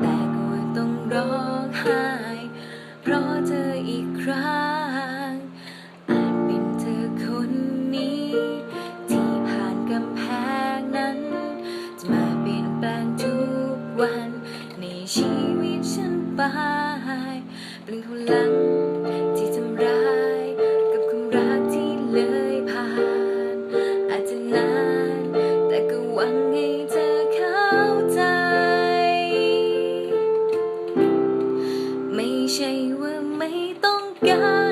แต่ก็ต้องร้องไห้ เพราะเธออีกครั้ง อาจเป็นเธอคนนี้ ที่ผ่านกำแพงนั้น จะมาเปลี่ยนแปลงทุกวัน ในชีวิตฉันไปเป็นคนลัง God.